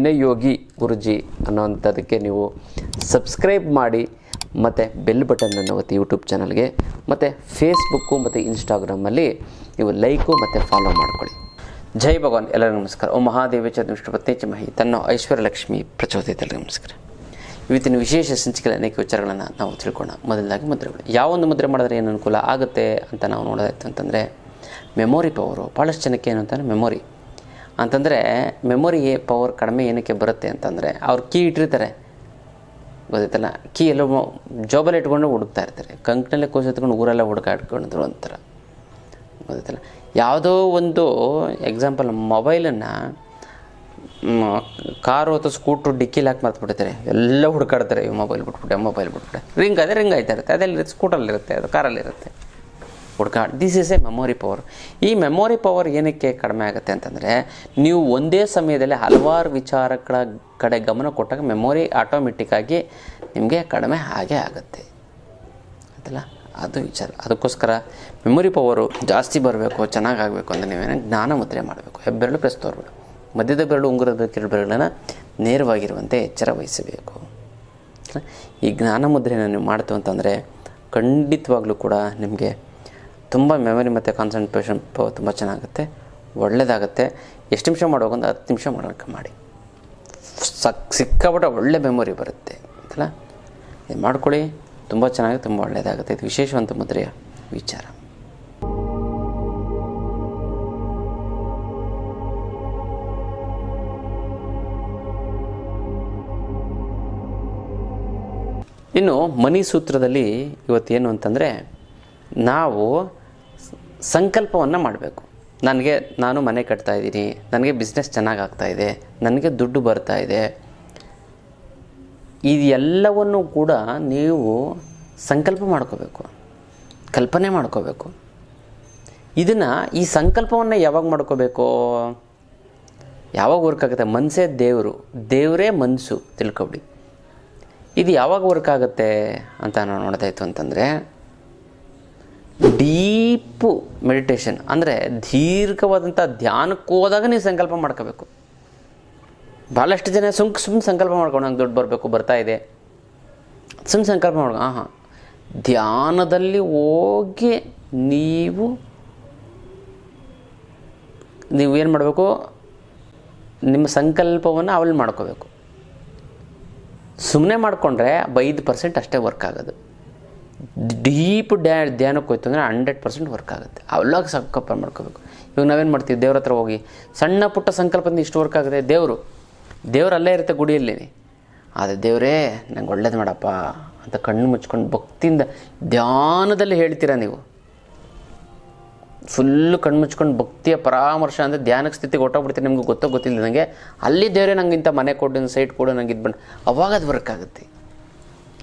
ವಿನಯ್ ಯೋಗಿ ಗುರುಜಿ ಅನ್ನೋವಂಥದ್ದಕ್ಕೆ ನೀವು ಸಬ್ಸ್ಕ್ರೈಬ್ ಮಾಡಿ ಮತ್ತು ಬೆಲ್ ಬಟನನ್ನು ಒತ್ತಿ ಯೂಟ್ಯೂಬ್ ಚಾನಲ್ಗೆ, ಮತ್ತು ಫೇಸ್ಬುಕ್ಕು ಮತ್ತು ಇನ್ಸ್ಟಾಗ್ರಾಮಲ್ಲಿ ನೀವು ಲೈಕು ಮತ್ತು ಫಾಲೋ ಮಾಡ್ಕೊಳ್ಳಿ. ಜೈ ಭಗವಾನ್, ಎಲ್ಲರಿಗೂ ನಮಸ್ಕಾರ. ಓ ಮಹಾದೇವ ಚಂದ್ರ ಪತ್ನಿ ಚಮಹಿ ತನ್ನ ಐಶ್ವರ್ಯ ಲಕ್ಷ್ಮಿ ಪ್ರಚೋದಿತ ಎಲ್ಲರಿಗೂ ನಮಸ್ಕಾರ. ಇವತ್ತಿನ ವಿಶೇಷ ಸಂಚಿಕೆಯಲ್ಲಿ ಅನೇಕ ವಿಚಾರಗಳನ್ನು ನಾವು ತಿಳ್ಕೊಳ್ಳೋಣ. ಮೊದಲಾಗಿ ಮುದ್ರೆಗಳು ಯಾವೊಂದು ಮುದ್ರೆ ಮಾಡಿದ್ರೆ ಏನು ಅನುಕೂಲ ಆಗುತ್ತೆ ಅಂತ ನಾವು ನೋಡೋದಾಯ್ತು ಅಂತಂದರೆ ಮೆಮೊರಿ ಪವರು ಭಾಳಷ್ಟು ಜನಕ್ಕೆ ಏನು ಅಂತಂದರೆ ಮೆಮೊರಿ ಅಂತಂದರೆ ಮೆಮೊರಿ ಪವರ್ ಕಡಿಮೆ ಏನಕ್ಕೆ ಬರುತ್ತೆ ಅಂತಂದರೆ ಅವ್ರು ಕೀ ಇಟ್ಟಿರ್ತಾರೆ. ಗೊತ್ತಾಯ್ತಲ್ಲ? ಕೀ ಎಲ್ಲ ಜಾಬಲ್ಲಿ ಇಟ್ಕೊಂಡು ಹುಡುಕ್ತಾ ಇರ್ತಾರೆ. ಕಂಕ್ನಲ್ಲೇ ಕೋಸ ಎತ್ಕೊಂಡು ಊರೆಲ್ಲ ಹುಡುಕಾಡ್ಕೊಂಡಿದ್ರು ಒಂಥರ ಗೊತ್ತಾಯ್ತಲ್ಲ? ಯಾವುದೋ ಒಂದು ಎಕ್ಸಾಂಪಲ್ ಮೊಬೈಲನ್ನು ಕಾರು ಅಥವಾ ಸ್ಕೂಟ್ರು ಡಿಕ್ಕಿಲಿ ಹಾಕಿ ಮರ್ತ್ಬಿಟ್ಟಿರ್ತಾರೆ. ಎಲ್ಲ ಹುಡುಕಾಡ್ತಾರೆ, ಈ ಮೊಬೈಲ್ ಬಿಟ್ಬಿಟ್ಟೆ ಮೊಬೈಲ್ ಬಿಟ್ಬಿಟ್ಟೆ. ರಿಂಗ್ ಅದೇ ರಿಂಗ್ ಆಯ್ತಾ ಇರುತ್ತೆ. ಅದೆಲ್ಲಿರುತ್ತೆ ಸ್ಕೂಟಲ್ಲಿರುತ್ತೆ ಅದು ಕಾರಲ್ಲಿರುತ್ತೆ ಹುಡ್ಕಾ this is a memory power ಈ ಮೆಮೊರಿ ಪವರ್ ಏನಕ್ಕೆ ಕಡಿಮೆ ಆಗುತ್ತೆ ಅಂತಂದರೆ, ನೀವು ಒಂದೇ ಸಮಯದಲ್ಲಿ ಹಲವಾರು ವಿಚಾರಗಳ ಕಡೆ ಗಮನ ಕೊಟ್ಟಾಗ ಮೆಮೊರಿ ಆಟೋಮೆಟಿಕ್ಕಾಗಿ ನಿಮಗೆ ಕಡಿಮೆ ಹಾಗೆ ಆಗುತ್ತೆ. ಆಯ್ತಲ್ಲ? ಅದು ವಿಚಾರ. ಅದಕ್ಕೋಸ್ಕರ ಮೆಮೊರಿ ಪವರು ಜಾಸ್ತಿ ಬರಬೇಕು, ಚೆನ್ನಾಗಿ ಆಗಬೇಕು ಅಂದರೆ ನೀವೇನು ಜ್ಞಾನ ಮುದ್ರೆ ಮಾಡಬೇಕು. ಹೆಬ್ಬೆರಳು ತೋರ್ಬೇಡ ಮಧ್ಯದ ಬೆರಳು, ಉಂಗುರದ ಬೆರಳನ್ನು ನೇರವಾಗಿರುವಂತೆ ಎಚ್ಚರ ವಹಿಸಬೇಕು. ಈ ಜ್ಞಾನ ಮುದ್ರೆಯನ್ನು ನೀವು ಮಾಡ್ತು ಅಂತಂದರೆ ಖಂಡಿತವಾಗ್ಲೂ ಕೂಡ ನಿಮಗೆ ತುಂಬ ಮೆಮೊರಿ ಮತ್ತು ಕಾನ್ಸಂಟ್ರೇಷನ್ ಪವರ್ ತುಂಬ ಚೆನ್ನಾಗುತ್ತೆ. ಒಳ್ಳೆಯದಾಗುತ್ತೆ ಎಷ್ಟು ನಿಮಿಷ ಒಂದು ಹತ್ತು ನಿಮಿಷ ಮಾಡೋಕೆ ಮಾಡಿ. ಸಕ್, ಸಿಕ್ಕಾಪಟ್ಟೆ ಒಳ್ಳೆ ಮೆಮೊರಿ ಬರುತ್ತೆ. ಅಲ್ಲ ಇದು ಮಾಡ್ಕೊಳ್ಳಿ. ತುಂಬ ಚೆನ್ನಾಗಿ, ತುಂಬ ಒಳ್ಳೆಯದಾಗುತ್ತೆ ಇದು ವಿಶೇಷವಂತ ಮುದ್ರೆಯ ವಿಚಾರ. ಇನ್ನು ಮನಿ ಸೂತ್ರದಲ್ಲಿ ಇವತ್ತೇನು ಅಂತಂದರೆ ನಾವು ಸಂಕಲ್ಪವನ್ನು ಮಾಡಬೇಕು. ನನಗೆ ನಾನು ಮನೆ ಕಟ್ತಾ ಇದ್ದೀನಿ, ನನಗೆ ಬಿಸ್ನೆಸ್ ಚೆನ್ನಾಗಿ ಇದೆ, ನನಗೆ ದುಡ್ಡು ಬರ್ತಾ ಇದೆ. ಇದೆಲ್ಲವನ್ನು ಕೂಡ ನೀವು ಸಂಕಲ್ಪ ಮಾಡ್ಕೋಬೇಕು, ಕಲ್ಪನೆ ಮಾಡ್ಕೋಬೇಕು. ಇದನ್ನು ಈ ಸಂಕಲ್ಪವನ್ನು ಯಾವಾಗ ಮಾಡ್ಕೋಬೇಕು? ಯಾವಾಗ ವರ್ಕ್ ಆಗುತ್ತೆ? ಮನಸ್ಸೇ ದೇವರು, ದೇವರೇ ಮನಸ್ಸು ತಿಳ್ಕೊಬಿಡಿ. ಇದು ಯಾವಾಗ ವರ್ಕ್ ಆಗುತ್ತೆ ಅಂತ ನಾನು ನೋಡ್ತಾಯಿತ್ತು ಅಂತಂದರೆ ಡೀಪು ಮೆಡಿಟೇಷನ್ ಅಂದರೆ ದೀರ್ಘವಾದಂಥ ಧ್ಯಾನಕ್ಕೆ ಹೋದಾಗ ನೀವು ಸಂಕಲ್ಪ ಮಾಡ್ಕೋಬೇಕು. ಭಾಳಷ್ಟು ಜನ ಸುಮ್ ಸುಮ್ಮನೆ ಸಂಕಲ್ಪ ಮಾಡ್ಕೊಂಡು ನಂಗೆ ದುಡ್ಡು ಬರಬೇಕು, ಬರ್ತಾ ಇದೆ. ಸುಮ್ಮನೆ ಸಂಕಲ್ಪ ಮಾಡ್ಕೊ ಹಾಂ ಹಾಂ ಧ್ಯಾನದಲ್ಲಿ ಹೋಗಿ ನೀವು ನೀವು ಏನು ಮಾಡಬೇಕು? ನಿಮ್ಮ ಸಂಕಲ್ಪವನ್ನು ಅವಲ್ ಮಾಡ್ಕೋಬೇಕು. ಸುಮ್ಮನೆ ಮಾಡಿಕೊಂಡ್ರೆ ಐದು ಪರ್ಸೆಂಟ್ ಅಷ್ಟೇ ವರ್ಕ್ ಆಗೋದು. ಡೀಪ್ ಡ್ಯಾ ಧ್ಯಾನಕ್ಕೆ ಹೋಯ್ತು ಅಂದರೆ ಹಂಡ್ರೆಡ್ ಪರ್ಸೆಂಟ್ ವರ್ಕ್ ಆಗುತ್ತೆ. ಅವಾಗ ಸಂಕಲ್ಪ ಮಾಡ್ಕೋಬೇಕು. ಇವಾಗ ನಾವೇನು ಮಾಡ್ತೀವಿ? ದೇವ್ರ ಹತ್ರ ಹೋಗಿ, ಸಣ್ಣ ಪುಟ್ಟ ಸಂಕಲ್ಪದಿಂದ ಇಷ್ಟು ವರ್ಕ್ ಆಗುತ್ತೆ. ದೇವರು, ದೇವ್ರು ಅಲ್ಲೇ ಇರುತ್ತೆ ಗುಡಿಯಲ್ಲಿ ಆದರೆ ದೇವರೇ, ನಂಗೆ ಒಳ್ಳೇದು ಮಾಡಪ್ಪ ಅಂತ ಕಣ್ಣು ಮುಚ್ಕೊಂಡು ಭಕ್ತಿಯಿಂದ ಧ್ಯಾನದಲ್ಲಿ ಹೇಳ್ತೀರಾ ನೀವು? ಫುಲ್ಲು ಕಣ್ಣು ಮುಚ್ಕೊಂಡು ಭಕ್ತಿಯ ಪರಾಮರ್ಶ ಅಂದರೆ ಧ್ಯಾನಕ್ಕೆ ಸ್ಥಿತಿಗೆ ಹೊಟ್ಟೋಗ್ಬಿಡ್ತೀನಿ ನಿಮ್ಗೆ ಗೊತ್ತೋ ಗೊತ್ತಿಲ್ಲ ನನಗೆ ಅಲ್ಲಿ ದೇವರೇ ನಂಗೆ ಇಂಥ ಮನೆ ಕೊಡು, ಸೈಟ್ ಕೊಡು, ನಂಗೆ ಇದು ಬಂದು ಅವಾಗ ಅದು ವರ್ಕ್ ಆಗುತ್ತೆ.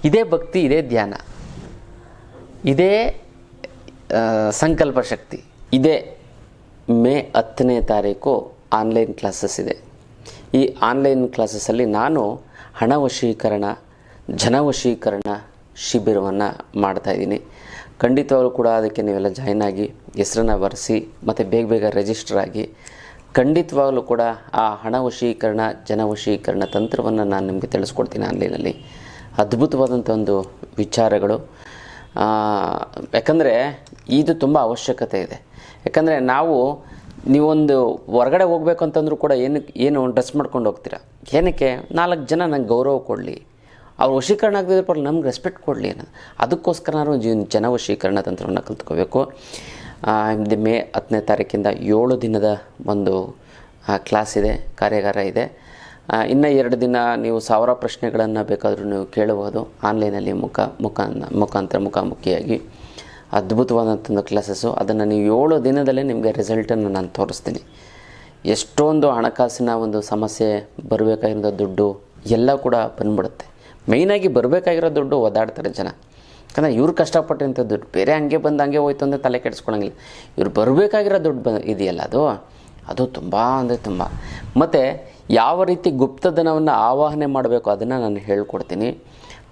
ಇದೇ ಭಕ್ತಿ, ಇದೇ ಧ್ಯಾನ. ಇದೇ ಸಂಕಲ್ಪ ಶಕ್ತಿ. ಇದೇ ಮೇ ಹತ್ತನೇ ತಾರೀಕು ಆನ್ಲೈನ್ ಕ್ಲಾಸಸ್ ಇದೆ. ಈ ಆನ್ಲೈನ್ ಕ್ಲಾಸಸ್ಸಲ್ಲಿ ನಾನು ಹಣ ವಶೀಕರಣ ಜನವಶೀಕರಣ ಶಿಬಿರವನ್ನು ಮಾಡ್ತಾಯಿದ್ದೀನಿ ಖಂಡಿತವಾಗ್ಲೂ ಕೂಡ ಅದಕ್ಕೆ ನೀವೆಲ್ಲ ಜಾಯ್ನ್ ಆಗಿ, ಹೆಸರನ್ನು ಬರೆಸಿ, ಮತ್ತು ಬೇಗ ಬೇಗ ರಿಜಿಸ್ಟರ್ ಆಗಿ, ಖಂಡಿತವಾಗಲೂ ಕೂಡ ಆ ಹಣ ವಶೀಕರಣ ಜನವಶೀಕರಣ ತಂತ್ರವನ್ನು ನಾನು ನಿಮಗೆ ತಿಳಿಸ್ಕೊಡ್ತೀನಿ ಆನ್ಲೈನಲ್ಲಿ. ಅದ್ಭುತವಾದಂಥ ಒಂದು ವಿಚಾರಗಳು. ಯಾಕಂದರೆ ಇದು ತುಂಬ ಅವಶ್ಯಕತೆ ಇದೆ. ಯಾಕಂದರೆ ನಾವು, ನೀವೊಂದು ಹೊರಗಡೆ ಹೋಗ್ಬೇಕು ಅಂತಂದ್ರೂ ಕೂಡ ಏನು ಏನು ಡ್ರೆಸ್ ಮಾಡ್ಕೊಂಡು ಹೋಗ್ತೀರಾ? ಏನಕ್ಕೆ? ನಾಲ್ಕು ಜನ ನಂಗೆ ಗೌರವ ಕೊಡಲಿ. ಅವ್ರು ವಶೀಕರಣ ಆಗದಿದ್ರೆ ಪರವಾಗಿಲ್ಲ, ನಮ್ಗೆ ರೆಸ್ಪೆಕ್ಟ್ ಕೊಡಲಿ ಅನ್ನೋದು. ಅದಕ್ಕೋಸ್ಕರ ಜೀವನ ಜನ ವಶೀಕರಣ ತಂತ್ರವನ್ನು ಕಲ್ತ್ಕೋಬೇಕು. ಮೇ ಹತ್ತನೇ ತಾರೀಕಿಂದ ಏಳು ದಿನದ ಒಂದು ಕ್ಲಾಸ್ ಇದೆ, ಕಾರ್ಯಾಗಾರ ಇದೆ. ಇನ್ನು ಎರಡು ದಿನ ನೀವು ಸಾವಿರ ಪ್ರಶ್ನೆಗಳನ್ನು ಬೇಕಾದರೂ ನೀವು ಕೇಳಬಹುದು ಆನ್ಲೈನಲ್ಲಿ ಮುಖ ಮುಖ ಮುಖಾಂತರ ಮುಖಾಮುಖಿಯಾಗಿ. ಅದ್ಭುತವಾದಂಥ ಒಂದು ಕ್ಲಾಸಸ್ಸು ಅದನ್ನು ನೀವು ಏಳು ದಿನದಲ್ಲೇ ನಿಮಗೆ ರಿಸಲ್ಟನ್ನು ನಾನು ತೋರಿಸ್ತೀನಿ. ಎಷ್ಟೊಂದು ಹಣಕಾಸಿನ ಒಂದು ಸಮಸ್ಯೆ ಬರಬೇಕಾಗಿರೋ ದುಡ್ಡು ಎಲ್ಲ ಕೂಡ ಬಂದ್ಬಿಡುತ್ತೆ. ಮೇಯ್ನಾಗಿ ಬರಬೇಕಾಗಿರೋ ದುಡ್ಡು ಒದಾಡ್ತಾರೆ ಜನ. ಯಾಕಂದರೆ ಇವ್ರು ಕಷ್ಟಪಟ್ಟಂಥ ದುಡ್ಡು, ಬೇರೆ ಹಂಗೆ ಬಂದು ಹಂಗೆ ಹೋಯ್ತು ಅಂದರೆ ತಲೆ ಕೆಡಿಸ್ಕೊಳಂಗಿಲ್ಲ. ಇವ್ರು ಬರಬೇಕಾಗಿರೋ ದುಡ್ಡು ಬ ಇದೆಯಲ್ಲ ಅದು? ಅದು ತುಂಬ ಅಂದರೆ ತುಂಬ. ಮತ್ತು ಯಾವ ರೀತಿ ಗುಪ್ತಧನವನ್ನು ಆವಾಹನೆ ಮಾಡಬೇಕು ಅದನ್ನು ನಾನು ಹೇಳ್ಕೊಡ್ತೀನಿ.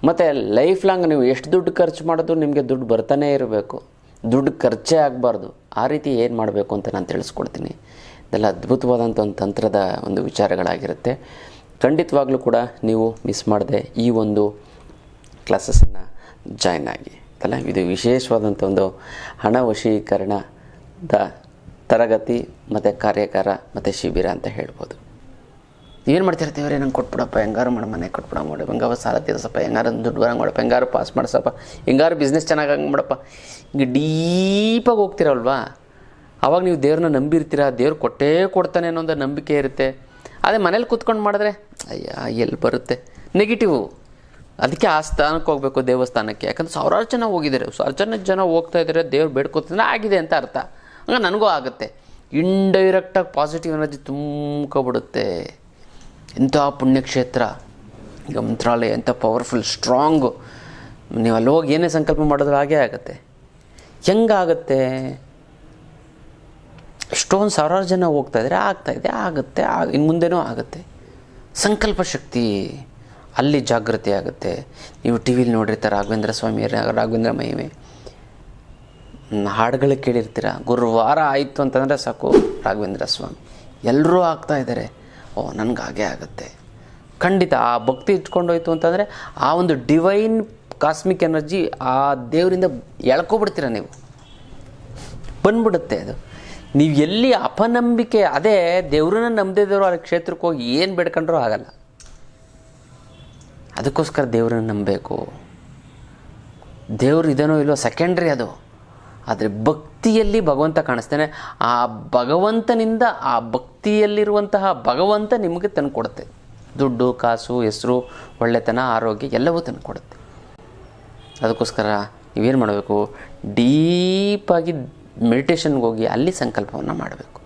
ಮತ್ತು ಲೈಫ್ ಲಾಂಗ್ ನೀವು ಎಷ್ಟು ದುಡ್ಡು ಖರ್ಚು ಮಾಡಿದ್ರು ನಿಮಗೆ ದುಡ್ಡು ಬರ್ತಾನೇ ಇರಬೇಕು. ದುಡ್ಡು ಖರ್ಚೇ ಆಗಬಾರ್ದು. ಆ ರೀತಿ ಏನು ಮಾಡಬೇಕು ಅಂತ ನಾನು ತಿಳಿಸ್ಕೊಡ್ತೀನಿ. ಇದೆಲ್ಲ ಅದ್ಭುತವಾದಂಥ ಒಂದು ತಂತ್ರದ ಒಂದು ವಿಚಾರಗಳಾಗಿರುತ್ತೆ. ಖಂಡಿತವಾಗ್ಲೂ ಕೂಡ ನೀವು ಮಿಸ್ ಮಾಡದೆ ಈ ಒಂದು ಕ್ಲಾಸಸನ್ನು ಜಾಯ್ನ್ ಆಗಿ. ಅಲ್ಲ ಇದು ವಿಶೇಷವಾದಂಥ ಒಂದು ಹಣ ವಶೀಕರಣದ ತರಗತಿ ಮತ್ತು ಕಾರ್ಯಕಾರ ಮತ್ತು ಶಿಬಿರ ಅಂತ ಹೇಳ್ಬೋದು. ಏನು ಮಾಡ್ತಿರ್ತೀವ್ರಿ ನಂಗೆ ಕೊಟ್ಬಿಡಪ್ಪ, ಹೆಂಗಾರು ಮಾಡಿ, ಮನೆ ಕೊಟ್ಬಿಡ, ಮಾಡಿ. ಹೆಂಗಾರ ಸಾಲ ತೀರ್ಸಪ್ಪ, ಹೆಂಗಾರು ದುಡ್ಡು ಬರಂಗೆ ಮಾಡಪ್ಪ, ಹೆಂಗಾರು ಪಾಸ್ ಮಾಡಿಸಪ್ಪ, ಹೆಂಗಾರು ಬಿಸ್ನೆಸ್ ಚೆನ್ನಾಗಿ ಹಂಗೆ ಮಾಡಪ್ಪ. ಹಿಂಗೆ ಡೀಪಾಗಿ ಹೋಗ್ತಿರಲ್ವಾ? ಅವಾಗ ನೀವು ದೇವ್ರನ್ನ ನಂಬಿರ್ತೀರ? ದೇವ್ರು ಕೊಟ್ಟೇ ಕೊಡ್ತಾನೆ ಅನ್ನೋ ಒಂದು ನಂಬಿಕೆ ಇರುತ್ತೆ. ಅದೇ ಮನೇಲಿ ಕೂತ್ಕೊಂಡು ಮಾಡಿದ್ರೆ, ಅಯ್ಯ ಎಲ್ಲಿ ಬರುತ್ತೆ? ನೆಗೆಟಿವು ಅದಕ್ಕೆ ಆ ಸ್ಥಾನಕ್ಕೆ ಹೋಗಬೇಕು ದೇವಸ್ಥಾನಕ್ಕೆ. ಯಾಕಂದ್ರೆ ಸಾವಿರಾರು ಜನ ಹೋಗಿದ್ದಾರೆ. ಸಾವಿರ ಜನ ಜನ ಹೋಗ್ತಾ ಇದ್ದಾರೆ, ದೇವ್ರು ಬೇಡ್ಕೊತಿದ್ರೆ ಆಗಿದೆ ಅಂತ ಅರ್ಥ. ಹಂಗೆ ನನಗೂ ಆಗುತ್ತೆ. ಇಂಡೈರೆಕ್ಟಾಗಿ ಪಾಸಿಟಿವ್ ಎನರ್ಜಿ ತುಂಬ್ಕೊಬಿಡುತ್ತೆ. ಎಂಥ ಪುಣ್ಯಕ್ಷೇತ್ರ ಈಗ ಮಂತ್ರಾಲಯ ಎಂಥ ಪವರ್ಫುಲ್ ಸ್ಟ್ರಾಂಗು ನೀವು ಅಲ್ಲಿ ಹೋಗಿ ಏನೇ ಸಂಕಲ್ಪ ಮಾಡಿದ್ರು ಹಾಗೇ ಆಗುತ್ತೆ. ಹೆಂಗಾಗತ್ತೆ? ಎಷ್ಟೊಂದು ಸಾವಿರಾರು ಜನ ಹೋಗ್ತಾ ಆಗ್ತಾ ಇದೆ ಆಗುತ್ತೆ ಆಗ ಇನ್ನು ಮುಂದೆನೂ ಆಗುತ್ತೆ. ಸಂಕಲ್ಪ ಶಕ್ತಿ ಅಲ್ಲಿ ಜಾಗೃತಿ ಆಗುತ್ತೆ. ನೀವು ಟಿ ವಿಲಿ ನೋಡಿರ್ತಾರೆ ರಾಘವೇಂದ್ರ ಸ್ವಾಮಿ ರಾಘವೇಂದ್ರ ಮಹಿಮೆ. ಹ್ಮ್, ಹಾಡುಗಳು ಕೇಳಿರ್ತೀರ ಗುರುವಾರ ಆಯಿತು ಅಂತಂದರೆ ಸಾಕು ರಾಘವೇಂದ್ರ ಸ್ವಾಮಿ. ಎಲ್ಲರೂ ಆಗ್ತಾ ಇದ್ದಾರೆ ಓ, ನನಗೆ ಹಾಗೆ ಆಗುತ್ತೆ. ಖಂಡಿತ ಆ ಭಕ್ತಿ ಇಟ್ಕೊಂಡೋಯ್ತು ಅಂತಂದರೆ ಆ ಒಂದು ಡಿವೈನ್ ಕಾಸ್ಮಿಕ್ ಎನರ್ಜಿ ಆ ದೇವರಿಂದ ಎಳ್ಕೊಬಿಡ್ತೀರ ನೀವು. ಬಂದ್ಬಿಡುತ್ತೆ ಅದು. ನೀವು ಎಲ್ಲಿ ಅಪನಂಬಿಕೆ, ಅದೇ ದೇವ್ರನ್ನ ನಂಬದಿದ್ದವರು ಆ ಕ್ಷೇತ್ರಕ್ಕೆ ಹೋಗಿ ಏನು ಬೇಡ್ಕೊಂಡ್ರೂ ಆಗಲ್ಲ. ಅದಕ್ಕೋಸ್ಕರ ದೇವ್ರನ್ನ ನಂಬಬೇಕು. ದೇವ್ರು ಇದೇನೋ ಇಲ್ಲೋ ಸೆಕೆಂಡ್ರಿ ಅದು. ಆದರೆ ಭಕ್ತಿಯಲ್ಲಿ ಭಗವಂತ ಕಾಣಿಸ್ತಾನೆ. ಆ ಭಗವಂತನಿಂದ ಆ ಭಕ್ತಿಯಲ್ಲಿರುವಂತಹ ಭಗವಂತ ನಿಮಗೆ ತಂದುಕೊಡುತ್ತೆ ದುಡ್ಡು, ಕಾಸು, ಹೆಸರು, ಒಳ್ಳೆತನ, ಆರೋಗ್ಯ ಎಲ್ಲವೂ ತಂದುಕೊಡುತ್ತೆ ಅದಕ್ಕೋಸ್ಕರ ನೀವೇನು ಮಾಡಬೇಕು? ಡೀಪಾಗಿ ಮೆಡಿಟೇಷನ್ಗೆ ಹೋಗಿ ಅಲ್ಲಿ ಸಂಕಲ್ಪವನ್ನು ಮಾಡಬೇಕು.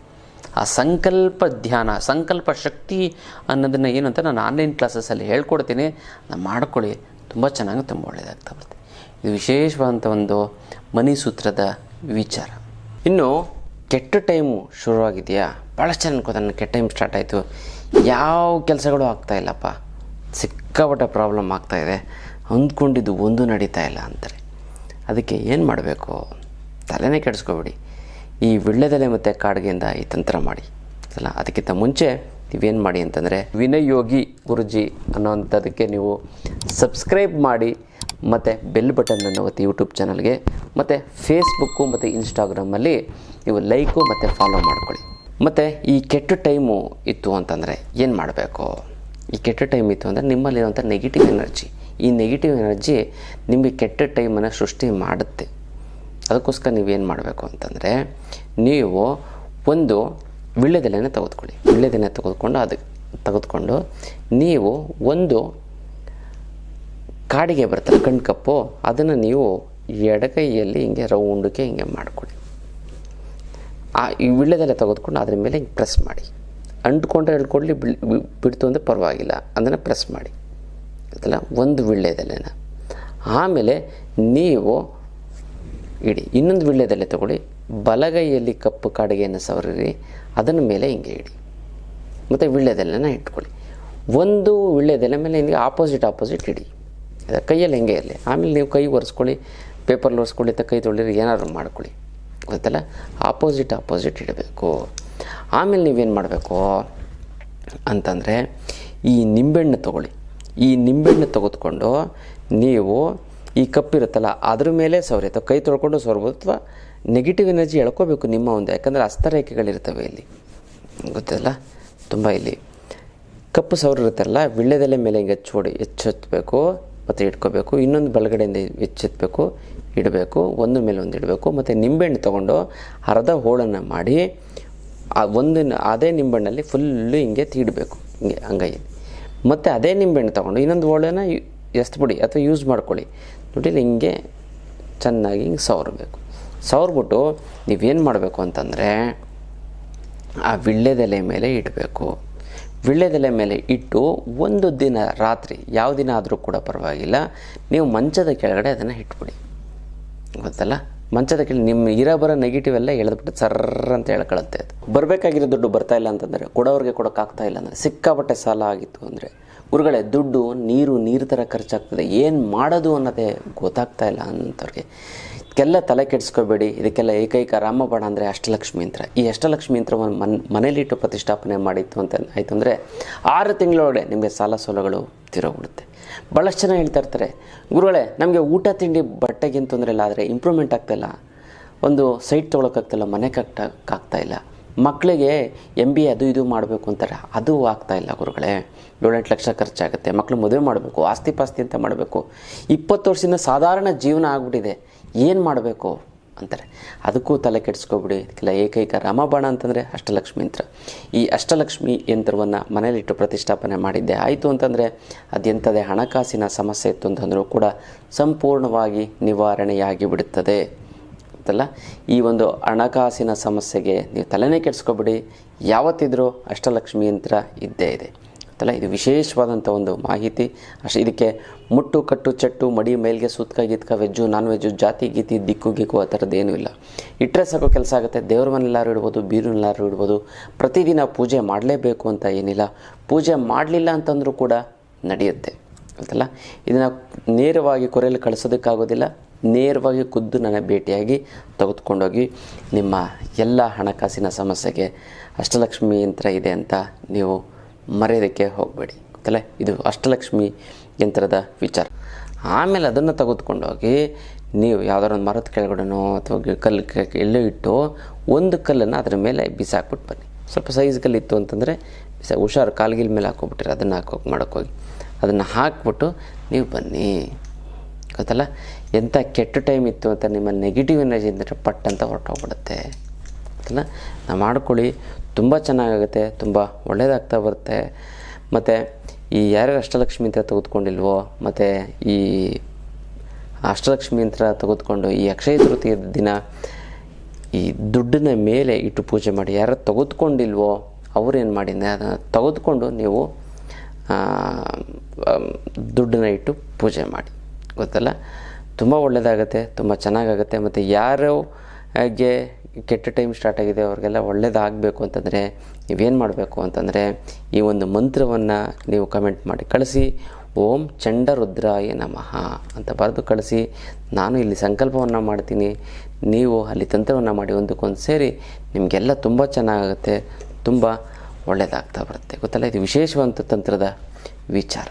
ಆ ಸಂಕಲ್ಪ ಧ್ಯಾನ, ಸಂಕಲ್ಪ ಶಕ್ತಿ ಅನ್ನೋದನ್ನು ಏನು ಅಂತ ನಾನು ಆನ್ಲೈನ್ ಕ್ಲಾಸಸ್ಸಲ್ಲಿ ಹೇಳ್ಕೊಡ್ತೀನಿ. ನಾನು ಮಾಡ್ಕೊಳ್ಳಿ. ತುಂಬ ಚೆನ್ನಾಗಿ ತುಂಬ ಒಳ್ಳೆಯದಾಗ್ತಾ ಬರುತ್ತೆ. ಇದು ವಿಶೇಷವಾದಂಥ ಒಂದು ಮನಿ ಸೂತ್ರದ ವಿಚಾರ. ಇನ್ನು ಕೆಟ್ಟ ಟೈಮು ಶುರುವಾಗಿದೆಯಾ? ಭಾಳ ಜನ ಅನ್ಕೋತಾರೆ ನನ್ನ ಕೆಟ್ಟ ಟೈಮ್ ಸ್ಟಾರ್ಟ್ ಆಯಿತು. ಯಾವ ಕೆಲಸಗಳು ಆಗ್ತಾ ಇಲ್ಲಪ್ಪ? ಸಿಕ್ಕಾಪಟ್ಟೆ ಪ್ರಾಬ್ಲಮ್ ಆಗ್ತಾಯಿದೆ ಅಂದ್ಕೊಂಡಿದ್ದು ಒಂದು ನಡೀತಾ ಇಲ್ಲ ಅಂತಾರೆ. ಅದಕ್ಕೆ ಏನು ಮಾಡಬೇಕು? ತಲೆನೇ ಕೆಡಿಸ್ಕೋಬೇಡಿ. ಈ ವಿಳ್ಳೆದೆಲೆ ಮತ್ತು ಕಾಡಿಗೆಯಿಂದ ಈ ತಂತ್ರ ಮಾಡಿ. ಅಲ್ಲ ಅದಕ್ಕಿಂತ ಮುಂಚೆ ನೀವೇನು ಮಾಡಿ ಅಂತಂದರೆ ವಿನಯೋಗಿ ಯೋಗಿ ಗುರುಜಿ ಅನ್ನೋವಂಥದ್ದಕ್ಕೆ ನೀವು ಸಬ್ಸ್ಕ್ರೈಬ್ ಮಾಡಿ. ಮತ್ತು ಬೆಲ್ ಅನ್ನು ಒತ್ತಿ ಯೂಟ್ಯೂಬ್ ಚಾನಲ್ಗೆ ಮತ್ತು ಫೇಸ್ಬುಕ್ಕು ಮತ್ತು ಇನ್ಸ್ಟಾಗ್ರಾಮಲ್ಲಿ ನೀವು ಲೈಕು ಮತ್ತು ಫಾಲೋ ಮಾಡ್ಕೊಳ್ಳಿ. ಮತ್ತು ಈ ಕೆಟ್ಟ ಟೈಮು ಇತ್ತು ಅಂತಂದರೆ ಏನು ಮಾಡಬೇಕು? ಈ ಕೆಟ್ಟ ಟೈಮ್ ಇತ್ತು ಅಂದರೆ ನಿಮ್ಮಲ್ಲಿರುವಂಥ ನೆಗೆಟಿವ್ ಎನರ್ಜಿ ಈ ನೆಗೆಟಿವ್ ಎನರ್ಜಿ ನಿಮಗೆ ಕೆಟ್ಟ ಟೈಮನ್ನು ಸೃಷ್ಟಿ ಮಾಡುತ್ತೆ. ಅದಕ್ಕೋಸ್ಕರ ನೀವೇನು ಮಾಡಬೇಕು ಅಂತಂದರೆ, ನೀವು ಒಂದು ವಿಳ್ಳೆದೆಲೆನ ತೆಗೆದುಕೊಳ್ಳಿ. ವಿಳ್ಳೆದೆಲೆ ತೆಗೆದುಕೊಂಡು ಅದಕ್ಕೆ ತೆಗೆದುಕೊಂಡು ನೀವು ಒಂದು ಕಾಡಿಗೆ ಬರ್ತಾರೆ ಕಣ್ಣು ಕಪ್ಪು, ಅದನ್ನು ನೀವು ಎಡಗೈಯಲ್ಲಿ ಹಿಂಗೆ ರೌಂಡಕ್ಕೆ ಹಿಂಗೆ ಮಾಡಿಕೊಡಿ ಆ ಈ ವಿಳ್ಳೆದೆಲೆ ತೆಗೆದುಕೊಂಡು ಅದ್ರ ಮೇಲೆ ಹಿಂಗೆ ಪ್ರೆಸ್ ಮಾಡಿ. ಅಂಟ್ಕೊಂಡ್ರೆ ಹೇಳ್ಕೊಡ್ಲಿ ಬಿಡ್ತು ಅಂದರೆ ಪರವಾಗಿಲ್ಲ, ಅದನ್ನು ಪ್ರೆಸ್ ಮಾಡಿ. ಗೊತ್ತಲ್ಲ ಒಂದು ವಿಳ್ಳೆದೆಲೆನ. ಆಮೇಲೆ ನೀವು ಇಡಿ, ಇನ್ನೊಂದು ವಿಳ್ಳೆದೆಲೆ ತಗೊಳ್ಳಿ. ಬಲಗೈಯಲ್ಲಿ ಕಪ್ಪು ಕಾಡಿಗೆಯನ್ನು ಸವರಿರಿ, ಅದನ್ನ ಮೇಲೆ ಹಿಂಗೆ ಇಡಿ. ಮತ್ತು ವಿಳ್ಳೆದೆಲೆನ ಇಟ್ಕೊಳ್ಳಿ. ಒಂದು ವಿಳ್ಳೆದೆಲೆ ಮೇಲೆ ಹಿಂಗೆ ಆಪೋಸಿಟ್ ಆಪೋಸಿಟ್ ಇಡಿ. ಕೈಯಲ್ಲಿ ಹೆಂಗೆ ಇರಲಿ. ಆಮೇಲೆ ನೀವು ಕೈ ಒರೆಸ್ಕೊಳ್ಳಿ ಪೇಪರ್ ಒರೆಸ್ಕೊಳ್ಳಿ ತ ಕೈ ತೊಳಿರಿ ಏನಾದರೂ ಮಾಡ್ಕೊಳ್ಳಿ. ಗೊತ್ತಲ್ಲ? ಆಪೋಸಿಟ್ ಆಪೋಸಿಟ್ ಇಡಬೇಕು. ಆಮೇಲೆ ನೀವೇನು ಮಾಡಬೇಕು ಅಂತಂದರೆ, ಈ ನಿಂಬೆಹಣ್ಣು ತಗೊಳ್ಳಿ. ಈ ನಿಂಬೆಹಣ್ಣು ತೆಗೆದುಕೊಂಡು ನೀವು ಈ ಕಪ್ಪಿರುತ್ತಲ್ಲ ಅದ್ರ ಮೇಲೆ ಸೌರಿ ಅಥವಾ ಕೈ ತೊಳ್ಕೊಂಡು ಸೌರ್ಬೋದು ಅಥವಾ ನೆಗೆಟಿವ್ ಎನರ್ಜಿ ಎಳ್ಕೋಬೇಕು ನಿಮ್ಮ ಒಂದು ಯಾಕಂದರೆ ಹಸ್ತರೇಖೆಗಳಿರ್ತವೆ ಇಲ್ಲಿ. ಗೊತ್ತಲ್ಲ? ತುಂಬ ಇಲ್ಲಿ. ಕಪ್ಪು ಸೌರಿರುತ್ತಲ್ಲ ವಿಳ್ಳೆದೆಲೆ ಮೇಲೆ ಹಿಂಗೆ ಹಚ್ಚೋಡಿ, ಎಚ್ಚೆತ್ತಬೇಕು. ಮತ್ತು ಇಟ್ಕೋಬೇಕು, ಇನ್ನೊಂದು ಬಲಗಡೆಯಿಂದ ಎಚ್ಚೆತ್ತಬೇಕು, ಇಡಬೇಕು, ಒಂದು ಮೇಲೆ ಒಂದು ಇಡಬೇಕು, ಮತ್ತು ನಿಂಬೆಹಣ್ಣು ತೊಗೊಂಡು ಅರ್ಧ ಹೋಳನ್ನು ಮಾಡಿ, ಆ ಒಂದು ಅದೇ ನಿಂಬೆಹಣ್ಣಲ್ಲಿ ಫುಲ್ಲು ಹಿಂಗೆ ತೀಡಬೇಕು, ಹಿಂಗೆ ಹಂಗಾಗಿ ಮತ್ತು ಅದೇ ನಿಂಬೆಹಣ್ಣು ತೊಗೊಂಡು ಇನ್ನೊಂದು ಹೋಳನ್ನು ಎಸ್ತ್ಬಿಡಿ ಅಥವಾ ಯೂಸ್ ಮಾಡ್ಕೊಳ್ಳಿ. ನೋಡಿ ಹಿಂಗೆ ಚೆನ್ನಾಗಿ ಹಿಂಗೆ ಸವರಬೇಕು. ಸವರ್ಬಿಟ್ಟು ನೀವೇನು ಮಾಡಬೇಕು ಅಂತಂದರೆ, ಆ ವಿಳ್ಳೆದೆಲೆ ಮೇಲೆ ಇಡಬೇಕು. ವಿಳ್ಳೆದೆಲೆ ಮೇಲೆ ಇಟ್ಟು ಒಂದು ದಿನ ರಾತ್ರಿ ಯಾವ ದಿನ ಆದರೂ ಕೂಡ ಪರವಾಗಿಲ್ಲ. ನೀವು ಮಂಚದ ಕೆಳಗಡೆ ಅದನ್ನು ಇಟ್ಬಿಡಿ. ಗೊತ್ತಲ್ಲ? ಮಂಚದ ಕೆಳಗೆ ನಿಮ್ಮ ಇರೋ ಬರೋ ನೆಗೆಟಿವ್ ಎಲ್ಲ ಎಳೆದ್ಬಿಟ್ಟು ಸರ್ರ ಅಂತ ಹೇಳ್ಕೊಳುತ್ತೆ ಅದು. ಬರಬೇಕಾಗಿರೋ ದುಡ್ಡು ಬರ್ತಾ ಇಲ್ಲ ಅಂತಂದರೆ, ಕೊಡೋರಿಗೆ ಕೊಡೋಕ್ಕಾಗ್ತಾ ಇಲ್ಲ ಅಂದರೆ, ಸಿಕ್ಕಾಪಟ್ಟೆ ಸಾಲ ಆಗಿತ್ತು ಅಂದರೆ, ಗುರುಗಳೇ, ದುಡ್ಡು, ನೀರು ನೀರು ಥರ ಖರ್ಚಾಗ್ತದೆ. ಏನು ಮಾಡೋದು ಅನ್ನೋದೇ ಗೊತ್ತಾಗ್ತಾ ಇಲ್ಲ ಅಂಥವ್ರಿಗೆ ಇದಕ್ಕೆಲ್ಲ ತಲೆ ಕೆಡಿಸ್ಕೋಬೇಡಿ, ಇದಕ್ಕೆಲ್ಲ ಏಕೈಕ ರಾಮಬಾಣ ಅಂದರೆ ಅಷ್ಟಲಕ್ಷ್ಮಿ ಯಂತ್ರ ಈ ಅಷ್ಟಲಕ್ಷ್ಮಿ ಯಂತ್ರವನ್ನು ಮನ್ ಮನೇಲಿಟ್ಟು ಪ್ರತಿಷ್ಠಾಪನೆ ಮಾಡಿತ್ತು ಅಂತ ಆಯಿತು ಅಂದರೆ ಆರು ತಿಂಗಳೊಳಗೆ ನಿಮಗೆ ಸಾಲ ಸೋಲಗಳು ತಿರುಗಿಬಿಡುತ್ತೆ. ಭಾಳಷ್ಟು ಜನ ಹೇಳ್ತಾ ಇರ್ತಾರೆ, ಗುರುಗಳೇ, ನಮಗೆ ಊಟ, ತಿಂಡಿ, ಬಟ್ಟೆಗೇನು ತೊಂದರೆ ಇಲ್ಲ, ಆದರೆ ಇಂಪ್ರೂವ್ಮೆಂಟ್ ಆಗ್ತಾಯಿಲ್ಲ ಒಂದು ಸೈಟ್ ತೊಗೊಳಕ್ಕಾಗ್ತಾಯಿಲ್ಲ ಮನೆ ಕಟ್ಟಕ್ಕಾಗ್ತಾ ಇಲ್ಲ. ಮಕ್ಕಳಿಗೆ ಎಂ ಬಿ ಅದು ಇದು ಮಾಡಬೇಕು ಅಂತಾರೆ, ಅದು ಆಗ್ತಾಯಿಲ್ಲ ಗುರುಗಳೇ. ಏಳೆಂಟು ಲಕ್ಷ ಖರ್ಚಾಗುತ್ತೆ ಮಕ್ಕಳು ಮದುವೆ ಮಾಡಬೇಕು, ಆಸ್ತಿ ಪಾಸ್ತಿ ಅಂತ ಮಾಡಬೇಕು. ಇಪ್ಪತ್ತು ವರ್ಷದಿಂದ ಸಾಧಾರಣ ಜೀವನ ಆಗ್ಬಿಟ್ಟಿದೆ. ಏನು ಮಾಡಬೇಕು ಅಂತಾರೆ. ಅದಕ್ಕೂ ತಲೆ ಕೆಡಿಸ್ಕೊಬಿಡಿ. ಇದಕ್ಕೆಲ್ಲ ಏಕೈಕ ರಾಮಬಾಣ ಅಂತಂದರೆ ಅಷ್ಟಲಕ್ಷ್ಮಿ ಯಂತ್ರ ಈ ಅಷ್ಟಲಕ್ಷ್ಮಿ ಯಂತ್ರವನ್ನು ಮನೇಲಿಟ್ಟು ಪ್ರತಿಷ್ಠಾಪನೆ ಮಾಡಿದ್ದೆ. ಆಯಿತು ಅಂತಂದರೆ ಅದೆಂಥದೇ ಹಣಕಾಸಿನ ಸಮಸ್ಯೆ ಇತ್ತು ಅಂತಂದರೂ ಕೂಡ ಸಂಪೂರ್ಣವಾಗಿ ನಿವಾರಣೆಯಾಗಿ ಬಿಡುತ್ತದೆ ಅಂತಲ್ಲ ಈ ಒಂದು ಹಣಕಾಸಿನ ಸಮಸ್ಯೆಗೆ ನೀವು ತಲೆನೇ ಕೆಡಿಸ್ಕೊಬಿಡಿ. ಯಾವತ್ತಿದ್ರೂ ಅಷ್ಟಲಕ್ಷ್ಮಿ ಯಂತ್ರ ಇದ್ದೇ ಇದೆ. ಗೊತ್ತಲ್ಲ ಇದು ವಿಶೇಷವಾದಂಥ ಒಂದು ಮಾಹಿತಿ. ಅಷ್ಟೇ ಇದಕ್ಕೆ ಮುಟ್ಟು, ಕಟ್ಟು, ಚಟ್ಟು, ಮಡಿ, ಮೇಲ್ಗೆ ಸೂತ್ಕ, ಗಿತ್ಕ, ವೆಜ್ಜು ನಾನ್ ವೆಜ್ಜು ಜಾತಿ, ಗೀತಿ, ದಿಕ್ಕು, ಗಿಕ್ಕು, ಆ ಥರದ್ದು ಏನೂ ಇಲ್ಲ. ಇಟ್ಟರೆ ಸಾಕು ಕೆಲಸ ಆಗುತ್ತೆ. ದೇವ್ರ ಮನೆಲ್ಲಾರು ಇಡ್ಬೋದು ಬೀರುನೆಲ್ಲಾರು ಇಡ್ಬೋದು. ಪ್ರತಿದಿನ ಪೂಜೆ ಮಾಡಲೇಬೇಕು ಅಂತ ಏನಿಲ್ಲ. ಪೂಜೆ ಮಾಡಲಿಲ್ಲ ಅಂತಂದರೂ ಕೂಡ ನಡೆಯುತ್ತೆ. ಗೊತ್ತಲ್ಲ? ಇದನ್ನು ನೇರವಾಗಿ ಕೊರೆಯಲ್ಲಿ ಕಳಿಸೋದಕ್ಕಾಗೋದಿಲ್ಲ. ನೇರವಾಗಿ ಖುದ್ದು ನನ್ನ ಭೇಟಿಯಾಗಿ ತೆಗೆದುಕೊಂಡೋಗಿ ನಿಮ್ಮ ಎಲ್ಲ ಹಣಕಾಸಿನ ಸಮಸ್ಯೆಗೆ ಅಷ್ಟಲಕ್ಷ್ಮಿ ಯಂತ್ರ ಇದೆ ಅಂತ ನೀವು ಮರೆಯೋದಕ್ಕೆ ಹೋಗಬೇಡಿ. ಗೊತ್ತಲ್ಲ? ಇದು ಅಷ್ಟಲಕ್ಷ್ಮಿ ಯಂತ್ರದ ವಿಚಾರ. ಆಮೇಲೆ ಅದನ್ನು ತೆಗೆದುಕೊಂಡೋಗಿ ನೀವು ಯಾವ್ದಾರ ಒಂದು ಮರದ ಕೆಳಗಡೆನೋ ಅಥವಾ ಕಲ್ಲು ಎಲ್ಲೋ ಇಟ್ಟು ಒಂದು ಕಲ್ಲನ್ನು ಅದರ ಮೇಲೆ ಬಿಸಾಕ್ಬಿಟ್ಟು ಬನ್ನಿ. ಸ್ವಲ್ಪ ಸೈಜ್ ಕಲ್ಲಿತ್ತು ಅಂತಂದರೆ ಬಿಸ ಹುಷಾರು ಕಾಲ್ಗಿಲ್ ಮೇಲೆ ಹಾಕೋಬಿಟ್ಟಿರಿ ಅದನ್ನು ಹಾಕೋಕೆ ಮಾಡೋಕ್ಕೋಗಿ ಅದನ್ನು ಹಾಕ್ಬಿಟ್ಟು ನೀವು ಬನ್ನಿ. ಗೊತ್ತಲ್ಲ? ಎಂಥ ಕೆಟ್ಟ ಟೈಮ್ ಇತ್ತು ಅಂತ ನಿಮ್ಮ ನೆಗೆಟಿವ್ ಎನರ್ಜಿ ಅಂದರೆ ಪಟ್ ಅಂತ ಹೊರಟೋಗ್ಬಿಡುತ್ತೆ. ಗೊತ್ತಲ್ಲ? ನಾವು ಮಾಡ್ಕೊಳ್ಳಿ. ತುಂಬ ಚೆನ್ನಾಗಾಗುತ್ತೆ, ತುಂಬ ಒಳ್ಳೆಯದಾಗ್ತಾ ಬರುತ್ತೆ. ಮತ್ತು ಈ ಯಾರ್ಯಾರು ಅಷ್ಟಲಕ್ಷ್ಮಿ ಅಂತ ತೆಗೆದುಕೊಂಡಿಲ್ವೋ, ಮತ್ತು ಈ ಅಷ್ಟಲಕ್ಷ್ಮಿ ಯಂತ್ರ ತೆಗೆದುಕೊಂಡು ಈ ಅಕ್ಷಯ ತೃತೀಯದ ದಿನ ಈ ದುಡ್ಡನ್ನ ಮೇಲೆ ಇಟ್ಟು ಪೂಜೆ ಮಾಡಿ, ಯಾರು ತೆಗೆದುಕೊಂಡಿಲ್ವೋ ಅವ್ರೇನು ಮಾಡಿ ಅದನ್ನು ತೆಗೆದುಕೊಂಡು ನೀವು ದುಡ್ಡನ್ನ ಇಟ್ಟು ಪೂಜೆ ಮಾಡಿ. ಗೊತ್ತಲ್ಲ? ತುಂಬ ಒಳ್ಳೆಯದಾಗತ್ತೆ ತುಂಬ ಚೆನ್ನಾಗಾಗತ್ತೆ. ಮತ್ತು ಯಾರು ಕೆಟ್ಟ ಟೈಮ್ ಸ್ಟಾರ್ಟ್ ಆಗಿದೆ, ಅವ್ರಿಗೆಲ್ಲ ಒಳ್ಳೇದಾಗಬೇಕು ಅಂತಂದರೆ ನೀವೇನು ಮಾಡಬೇಕು ಅಂತಂದರೆ ಈ ಒಂದು ಮಂತ್ರವನ್ನು ನೀವು ಕಮೆಂಟ್ ಮಾಡಿ. ಕಳಿಸಿ, ಓಂ ಚಂಡರುದ್ರಾಯ ನಮಃ ಅಂತ ಬರೆದು ಕಳಿಸಿ, ನಾನು ಇಲ್ಲಿ ಸಂಕಲ್ಪವನ್ನು ಮಾಡ್ತೀನಿ, ನೀವು ಅಲ್ಲಿ ತಂತ್ರವನ್ನು ಮಾಡಿ ಒಂದಕ್ಕೊಂದು ಸೇರಿ ನಿಮಗೆಲ್ಲ ತುಂಬ ಚೆನ್ನಾಗುತ್ತೆ ತುಂಬ ಒಳ್ಳೆಯದಾಗ್ತಾ ಬರುತ್ತೆ. ಗೊತ್ತಲ್ಲ, ಇದು ವಿಶೇಷವಂತ ತಂತ್ರದ ವಿಚಾರ.